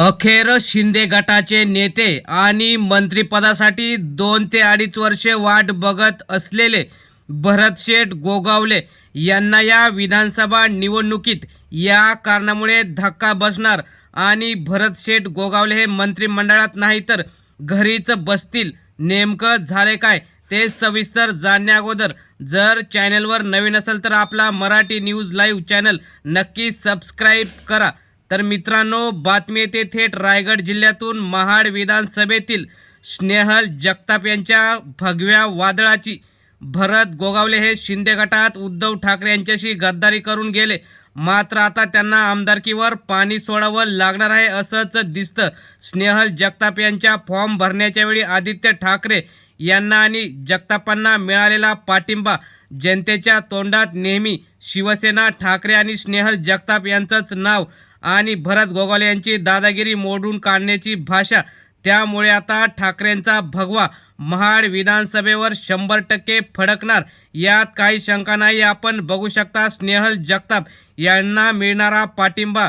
अखेर शिंदे गटाचे नेते आणि मंत्रिपदासाठी दोन ते अडीच वर्षे वाट बघत असलेले भरतशेठ गोगावले यांना या विधानसभा निवडणुकीत या कारणामुळे धक्का बसणार आणि भरतशेठ गोगावले हे मंत्रिमंडळात नाही तर घरीच बसतील. नेमकं झाले काय ते सविस्तर जाणण्या अगोदर. जर चॅनलवर नवीन असेल तर आपला मराठी न्यूज लाईव्ह चॅनल नक्की सबस्क्राईब करा. तर मित्रांनो बातमी येते थेट रायगड जिल्ह्यातून महाड विधानसभेतील स्नेहल जगताप यांच्या भगव्या वादळाची भरत गोगावले हे शिंदे गटात उद्धव ठाकरे यांच्याशी गद्दारी करून गेले. मात्र आता त्यांना आमदारकीवर पाणी सोडावं लागणार आहे असंच दिसतं. स्नेहल जगताप यांच्या फॉर्म भरण्याच्या वेळी आदित्य ठाकरे यांना आणि जगतापांना मिळालेला पाठिंबा जनतेच्या तोंडात नेहमी शिवसेना ठाकरे आणि स्नेहल जगताप यांचंच नाव आणि भरत गोगावले यांची दादागिरी मोडून काढण्याची भाषा. त्यामुळे आता ठाकरेंचा भगवा महाड विधानसभेवर शंभर टक्के फडकणार. यात काही शंका नाही. आपण बघू शकता स्नेहल जगताप यांना मिळणारा पाठिंबा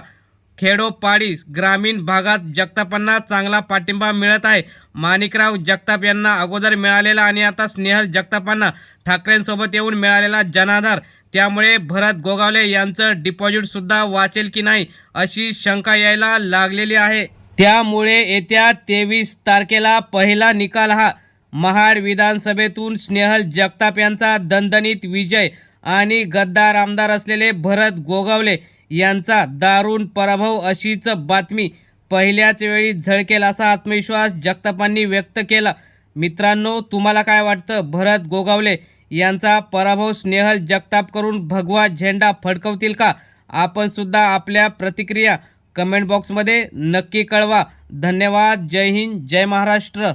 खेडोपाडी ग्रामीण भागात जगतापांना चांगला पाठिंबा मिळत आहे. माणिकराव जगताप यांना अगोदर मिळालेला आणि आता स्नेहल जगतापांना ठाकरेंसोबत येऊन मिळालेला जनाधार. त्यामुळे भरत गोगावले यांचं डिपॉझिटसुद्धा वाचेल की नाही अशी शंका यायला लागलेली आहे. त्यामुळे येत्या तेवीस तारखेला पहिला निकाल हा महाड विधानसभेतून स्नेहल जगताप यांचा दणदणीत विजय आणि गद्दार आमदार असलेले भरत गोगावले यांचा दारुण पराभव अशीच बातमी पहिल्याच वेळी झळकेल असा आत्मविश्वास जगतापांनी व्यक्त केला. मित्रांनो तुम्हाला काय वाटतं? भरत गोगावले यांचा पराभव स्नेहल जगताप करून भगवा झेंडा फडकवतील का? आपण सुद्धा आपल्या प्रतिक्रिया कमेंट बॉक्समध्ये नक्की कळवा. धन्यवाद. जय हिंद. जय महाराष्ट्र.